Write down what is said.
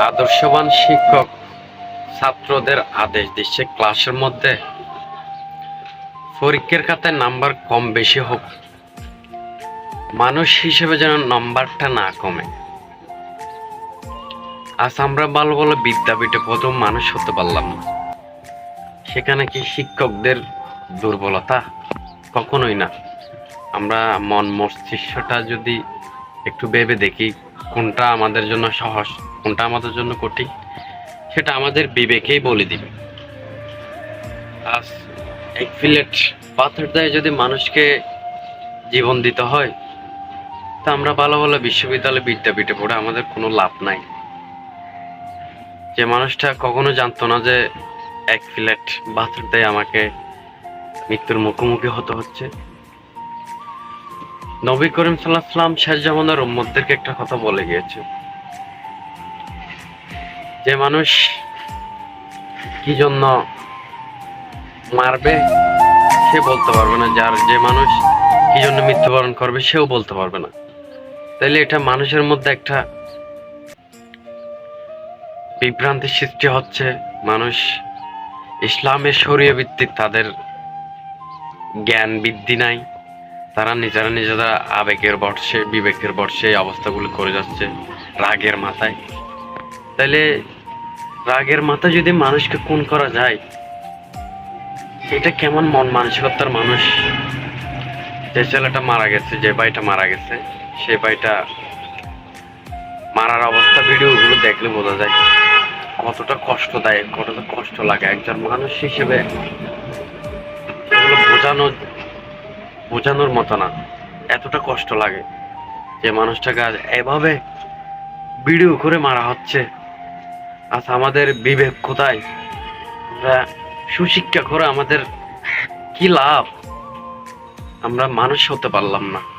আদর্শবান শিক্ষক ছাত্রদের আদেশ দিচ্ছে ক্লাসের মধ্যে। পরীক্ষার খাতায় নাম্বার কম বেশি হোক। মানুষ হিসেবে যেন নাম্বারটা না কমে। আজ আমরা ভালো ভালো বিদ্যাপীঠে প্রথম মানুষ হতে পারলাম না। সেখানে কি শিক্ষকদের দুর্বলতা? কখনোই না। আমরা মন মস্তিষ্কটা যদি একটু ভেবে দেখি কোনটা আমাদের জন্য সহজ, কোনটা আমাদের জন্য কঠিন, সেটা আমাদের বিবেকেই বলে দিবে। এক প্লেট পাথর দেয় যদি মানুষকে জীবন দিতে হয়, তা আমরা ভালো ভালো বিশ্ববিদ্যালয় বিদ্যাপীঠে পড়ে আমাদের কোনো লাভ নাই। যে মানুষটা কখনো জানতো না যে এক প্লেট পাথর দেয় আমাকে মৃত্যুর মুখোমুখি হতে হচ্ছে। নবী করিম সাল্লাহ সাল্লাম শেষ জামানার উম্মতদেরকে একটা কথা বলে গিয়েছে। যে মানুষ কি জন্য মারবে, সে বলতে পারবে না। যার যে মানুষ কি জন্য মৃত্যুবরণ করবে, সেও বলতে পারবে না। তাইলে এটা মানুষের মধ্যে একটা বিভ্রান্তির সৃষ্টি হচ্ছে। মানুষ ইসলামের শরীয় ভিত্তিক তাদের জ্ঞান বৃদ্ধি নাই। তারা নিজেরা নিজেরা আবেগের বর্ষে, বিবেকের বর্ষে এই অবস্থাগুলো করে যাচ্ছে রাগের মাথায়। তাইলে রাগের মাথায় যদি মানুষকে খুন করা যায়, এটা কেমন মন মানসিকতার মানুষ? যে ছেলেটা মারা গেছে, যে ভাইটা মারা গেছে, সে ভাইটা মারার অবস্থা ভিডিওগুলো দেখলে বোঝা যায় কতটা কষ্টদায়ক, কতটা কষ্ট লাগে একজন মানুষ হিসেবে। এগুলো বোঝানো বোঝানোর মতো না। এতটা কষ্ট লাগে যে মানুষটাকে আজ এভাবে ভিডিও করে মারা হচ্ছে। আজ আমাদের বিবেক কোথায়? আমরা সুশিক্ষা করে আমাদের কি লাভ? আমরা মানুষ হতে পারলাম না।